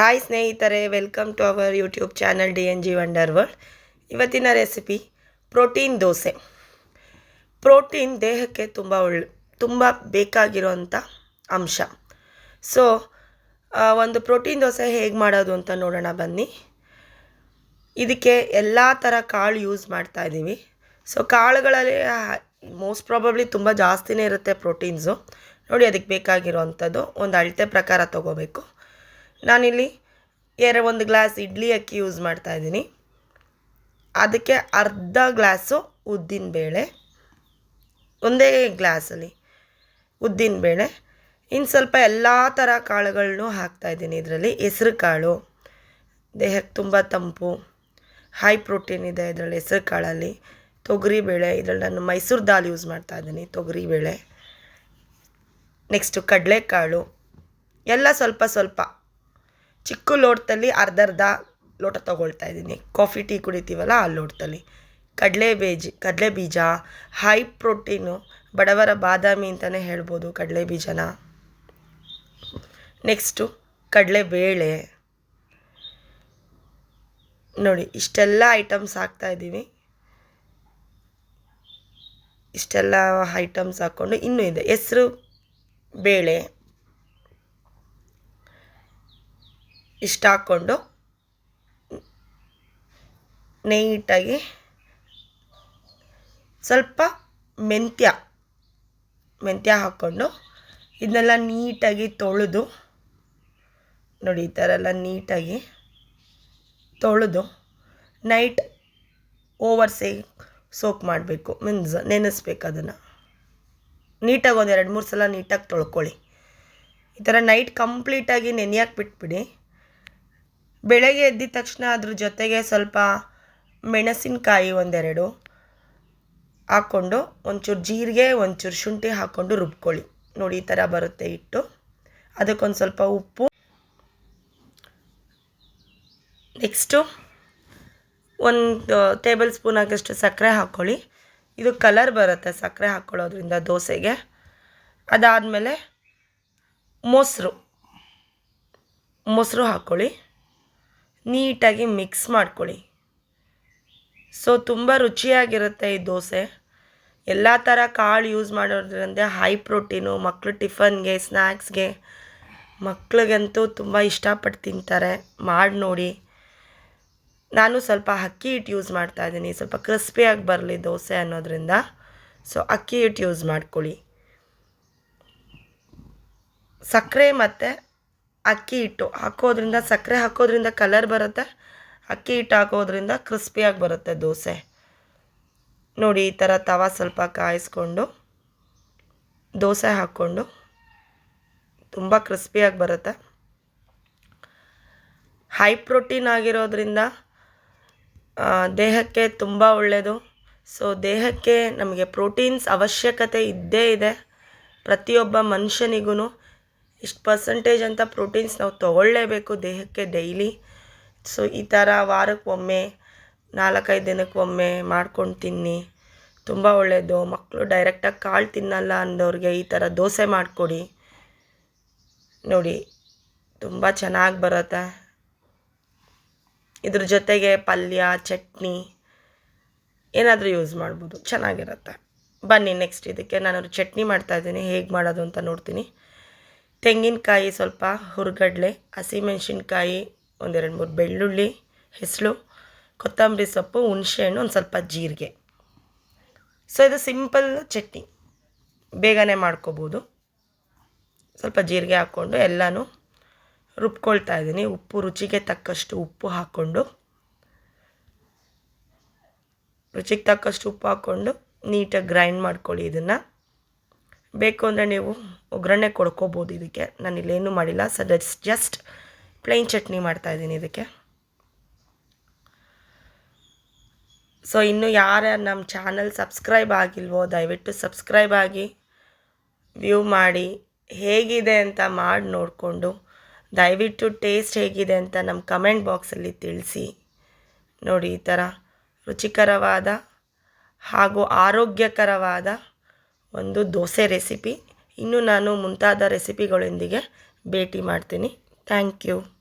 Hi ಸ್ನೇಹಿತರೆ welcome to our YouTube channel D N G wonder world ಇವತ್ತಿನ recipe protein dosa. Protein ದೇಹಕ್ಕೆ ತುಂಬ ಒಳ್ಳೆ, ತುಂಬ ಬೇಕಾಗಿರೋಂಥ ಅಂಶ. ಸೊ ಒಂದು ಪ್ರೋಟೀನ್ ದೋಸೆ ಹೇಗೆ ಮಾಡೋದು ಅಂತ ನೋಡೋಣ ಬನ್ನಿ. ಇದಕ್ಕೆ ಎಲ್ಲ ಥರ ಕಾಳು ಯೂಸ್ ಮಾಡ್ತಾ ಇದ್ದೀವಿ ಸೊ ಕಾಳುಗಳಲ್ಲಿ ಮೋಸ್ಟ್ ಪ್ರಾಬಬ್ಲಿ ತುಂಬ ಜಾಸ್ತಿನೇ ಇರುತ್ತೆ ಪ್ರೋಟೀನ್ಸು ನೋಡಿ, ಅದಕ್ಕೆ ಬೇಕಾಗಿರೋವಂಥದ್ದು ಒಂದು ಅಳತೆ ಪ್ರಕಾರ ತೊಗೋಬೇಕು. ನಾನಿಲ್ಲಿ ಎರಡು ಒಂದು ಗ್ಲಾಸ್ ಇಡ್ಲಿ ಅಕ್ಕಿ ಯೂಸ್ ಮಾಡ್ತಾ ಇದ್ದೀನಿ. ಅದಕ್ಕೆ ಅರ್ಧ ಗ್ಲಾಸು ಉದ್ದಿನ ಬೇಳೆ, ಒಂದೇ ಗ್ಲಾಸಲ್ಲಿ ಉದ್ದಿನ ಬೇಳೆ. ಇನ್ನು ಸ್ವಲ್ಪ ಎಲ್ಲ ಥರ ಹಾಕ್ತಾ ಹಾಕ್ತಾಯಿದ್ದೀನಿ ಇದರಲ್ಲಿ. ಹೆಸ್ರು ಕಾಳು, ದೇಹಕ್ಕೆ ತುಂಬ ತಂಪು ಹೈ ಪ್ರೋಟೀನ್ ಇದೆ ಇದರಲ್ಲಿ ಹೆಸ್ರು ಕಾಳಲ್ಲಿ. ತೊಗರಿಬೇಳೆ ಇದರಲ್ಲಿ ನಾನು ಮೈಸೂರು ದಾಲ್ ಯೂಸ್ ಮಾಡ್ತಾ ಇದ್ದೀನಿ ತೊಗರಿಬೇಳೆ ನೆಕ್ಸ್ಟು ಕಡಲೆಕಾಳು, ಎಲ್ಲ ಸ್ವಲ್ಪ ಸ್ವಲ್ಪ ಚಿಕ್ಕ ಲೋಟದಲ್ಲಿ ಅರ್ಧ ಲೋಟ ತೊಗೊಳ್ತಾ ಇದ್ದೀನಿ. ಕಾಫಿ, ಟೀ ಕುಡಿತೀವಲ್ಲ ಆ ಲೋಟದಲ್ಲಿ. ಕಡಲೆ ಬೀಜ ಕಡಲೆ ಬೀಜ ಹೈ ಪ್ರೋಟೀನು ಬಡವರ ಬಾದಾಮಿ ಅಂತಲೇ ಹೇಳ್ಬೋದು ಕಡಲೆ ಬೀಜನ. ನೆಕ್ಸ್ಟು ಕಡಲೆಬೇಳೆ ನೋಡಿ, ಇಷ್ಟೆಲ್ಲ ಐಟಮ್ಸ್ ಹಾಕ್ತಾ ಇದ್ದೀವಿ. ಇಷ್ಟೆಲ್ಲ ಐಟಮ್ಸ್ ಹಾಕ್ಕೊಂಡು ಇನ್ನೂ ಇದೆ. ಹೆಸ್ರು, ಬೇಳೆ. ಇಷ್ಟು ಹಾಕ್ಕೊಂಡು ನೀಟಾಗಿ ಸ್ವಲ್ಪ ಮೆಂತ್ಯ ಮೆಂತ್ಯ ಹಾಕ್ಕೊಂಡು ಇದನ್ನೆಲ್ಲ ನೀಟಾಗಿ ತೊಳೆದು, ನೋಡಿ ಈ ಥರ ಎಲ್ಲ ನೀಟಾಗಿ ತೊಳೆದು ನೈಟ್ ಓವರ್ ಸೇ ಸೋಕ್ ಮಾಡಬೇಕು ಮೀನ್ಸ್ ನೆನೆಸ್ಬೇಕು ಅದನ್ನು. ನೀಟಾಗಿ ಒಂದು ಎರಡು ಮೂರು ಸಲ ನೀಟಾಗಿ ತೊಳ್ಕೊಳ್ಳಿ. ಈ ಥರ ನೈಟ್ ಕಂಪ್ಲೀಟಾಗಿ ನೆನೆಯಕ್ಕೆ ಬಿಟ್ಬಿಡಿ. ಬೆಳಗ್ಗೆ ಎದ್ದಿದ ತಕ್ಷಣ ಅದ್ರ ಜೊತೆಗೆ ಸ್ವಲ್ಪ ಮೆಣಸಿನಕಾಯಿ ಒಂದೆರಡು ಹಾಕ್ಕೊಂಡು ಒಂಚೂರು ಜೀರಿಗೆ, ಒಂಚೂರು ಶುಂಠಿ ಹಾಕ್ಕೊಂಡು ರುಬ್ಕೊಳ್ಳಿ. ನೋಡಿ, ಈ ಥರ ಬರುತ್ತೆ ಹಿಟ್ಟು. ಅದಕ್ಕೊಂದು ಸ್ವಲ್ಪ ಉಪ್ಪು. ನೆಕ್ಸ್ಟು ಒಂದು ಟೇಬಲ್ ಸ್ಪೂನ್ ಆಗಷ್ಟು ಸಕ್ಕರೆ ಹಾಕ್ಕೊಳ್ಳಿ. ಇದು ಕಲರ್ ಬರುತ್ತೆ ಸಕ್ಕರೆ ಹಾಕ್ಕೊಳ್ಳೋದ್ರಿಂದ ದೋಸೆಗೆ. ಅದಾದಮೇಲೆ ಮೊಸರು. ಮೊಸರು ಹಾಕ್ಕೊಳ್ಳಿ. ನೀಟಾಗಿ ಮಿಕ್ಸ್ ಮಾಡ್ಕೊಳ್ಳಿ. ಸೊ, ತುಂಬ ರುಚಿಯಾಗಿರುತ್ತೆ ಈ ದೋಸೆ. ಎಲ್ಲ ಥರ ಕಾಳು ಯೂಸ್ ಮಾಡೋದ್ರಿಂದ ಹೈ ಪ್ರೋಟೀನು ಮಕ್ಕಳು ಟಿಫನ್ಗೆ ಸ್ನ್ಯಾಕ್ಸ್ಗೆ ಮಕ್ಳಿಗಂತೂ ತುಂಬ ಇಷ್ಟಪಟ್ಟು ತಿಂತಾರೆ. ಮಾಡಿ ನೋಡಿ. ನಾನು ಸ್ವಲ್ಪ ಅಕ್ಕಿ ಹಿಟ್ಟು ಯೂಸ್ ಮಾಡ್ತಾ ಇದ್ದೀನಿ. ಸ್ವಲ್ಪ ಕ್ರಿಸ್ಪಿಯಾಗಿ ಬರಲಿ ದೋಸೆ ಅನ್ನೋದ್ರಿಂದ. ಸೊ, ಅಕ್ಕಿ ಹಿಟ್ಟು ಯೂಸ್ ಮಾಡ್ಕೊಳ್ಳಿ. ಸಕ್ಕರೆ ಮತ್ತು ಅಕ್ಕಿ ಹಿಟ್ಟು ಹಾಕೋದ್ರಿಂದ, ಸಕ್ಕರೆ ಹಾಕೋದ್ರಿಂದ ಕಲರ್ ಬರುತ್ತೆ. ಅಕ್ಕಿ ಹಿಟ್ಟು ಹಾಕೋದ್ರಿಂದ ಕ್ರಿಸ್ಪಿಯಾಗಿ ಬರುತ್ತೆ ದೋಸೆ. ನೋಡಿ, ಈ ಥರ ತವ ಸ್ವಲ್ಪ ಕಾಯಿಸ್ಕೊಂಡು, ದೋಸೆ ಹಾಕ್ಕೊಂಡು ತುಂಬ ಕ್ರಿಸ್ಪಿಯಾಗಿ ಬರುತ್ತೆ. ಹೈ ಪ್ರೋಟೀನ್ ಆಗಿರೋದ್ರಿಂದ ದೇಹಕ್ಕೆ ತುಂಬ ಒಳ್ಳೆಯದು ಸೊ ದೇಹಕ್ಕೆ ನಮಗೆ ಪ್ರೋಟೀನ್ಸ್ ಅವಶ್ಯಕತೆ ಇದ್ದೇ ಇದೆ. ಪ್ರತಿಯೊಬ್ಬ ಮನುಷ್ಯನಿಗೂ ಇಷ್ಟು ಪರ್ಸಂಟೇಜ್ ಅಂತ ಪ್ರೋಟೀನ್ಸ್ ನಾವು ತೊಗೊಳ್ಳೇಬೇಕು ದೇಹಕ್ಕೆ ಡೈಲಿ ಸೊ ಈ ಥರ ವಾರಕ್ಕೊಮ್ಮೆ, ನಾಲ್ಕೈದು ದಿನಕ್ಕೊಮ್ಮೆ ಮಾಡ್ಕೊಂಡು ತಿನ್ನಿ. ತುಂಬ ಒಳ್ಳೆಯದು ಮಕ್ಕಳು ಡೈರೆಕ್ಟಾಗಿ ಕಾಳು ತಿನ್ನಲ್ಲ ಅಂದವ್ರಿಗೆ ಈ ಥರ ದೋಸೆ ಮಾಡಿಕೊಡಿ. ನೋಡಿ, ತುಂಬ ಚೆನ್ನಾಗಿ ಬರುತ್ತೆ. ಇದ್ರ ಜೊತೆಗೆ ಪಲ್ಯ, ಚಟ್ನಿ, ಏನಾದರೂ ಯೂಸ್ ಮಾಡ್ಬೋದು. ಚೆನ್ನಾಗಿರುತ್ತೆ. ಬನ್ನಿ ನೆಕ್ಸ್ಟ್ ಇದಕ್ಕೆ ನಾನು ಚಟ್ನಿ ಮಾಡ್ತಾಯಿದ್ದೀನಿ ಹೇಗೆ ಮಾಡೋದು ಅಂತ ನೋಡ್ತೀನಿ. ತೆಂಗಿನಕಾಯಿ ಸ್ವಲ್ಪ ಹುರ್ಗಡ್ಲೆ, ಹಸಿಮೆಣ್ಸಿನ್ಕಾಯಿ, ಒಂದೆರಡು ಮೂರು ಬೆಳ್ಳುಳ್ಳಿ, ಹೆಸಳು, ಕೊತ್ತಂಬರಿ ಸೊಪ್ಪು, ಹುಣಸೆಹಣ್ಣು, ಒಂದು ಸ್ವಲ್ಪ ಜೀರಿಗೆ. ಸೊ ಇದು ಸಿಂಪಲ್ ಚಟ್ನಿ. ಬೇಗನೆ ಮಾಡ್ಕೋಬೋದು. ಸ್ವಲ್ಪ ಜೀರಿಗೆ ಹಾಕ್ಕೊಂಡು ಎಲ್ಲನೂ ರುಬ್ಕೊಳ್ತಾ ಇದ್ದೀನಿ. ಉಪ್ಪು ರುಚಿಗೆ ತಕ್ಕಷ್ಟು ಉಪ್ಪು ಹಾಕ್ಕೊಂಡು. ರುಚಿಗೆ ತಕ್ಕಷ್ಟು ಉಪ್ಪು ಹಾಕ್ಕೊಂಡು ನೀಟಾಗಿ ಗ್ರೈಂಡ್ ಮಾಡ್ಕೊಳ್ಳಿ ಇದನ್ನು. ಬೇಕು ಅಂದರೆ ನೀವು ಒಗ್ಗರಣೆ ಕೊಡ್ಕೋಬೋದು ಇದಕ್ಕೆ. ನಾನು ಇಲ್ಲೇನೂ ಮಾಡಿಲ್ಲ. So that's just plain chutney ಮಾಡ್ತಾಯಿದ್ದೀನಿ ಇದಕ್ಕೆ. ಸೊ ಇನ್ನು ಯಾರು ನಮ್ಮ ಚಾನಲ್ ಸಬ್ಸ್ಕ್ರೈಬ್ ಆಗಿಲ್ವೋ, ದಯವಿಟ್ಟು ಸಬ್ಸ್ಕ್ರೈಬ್ ಆಗಿ ವ್ಯೂ ಮಾಡಿ, ಹೇಗಿದೆ ಅಂತ ಮಾಡಿ ನೋಡಿಕೊಂಡು, ದಯವಿಟ್ಟು ಟೇಸ್ಟ್ ಹೇಗಿದೆ ಅಂತ ನಮ್ಮ ಕಮೆಂಟ್ ಬಾಕ್ಸಲ್ಲಿ ತಿಳಿಸಿ. ನೋಡಿ, ಈ ಥರ ರುಚಿಕರವಾದ ಹಾಗೂ ಆರೋಗ್ಯಕರವಾದ ಒಂದು ದೋಸೆ ರೆಸಿಪಿ. ಇನ್ನು ನಾನು ಮುಂತಾದ ರೆಸಿಪಿಗಳೊಂದಿಗೆ ಭೇಟಿ ಮಾಡ್ತೀನಿ. Thank you.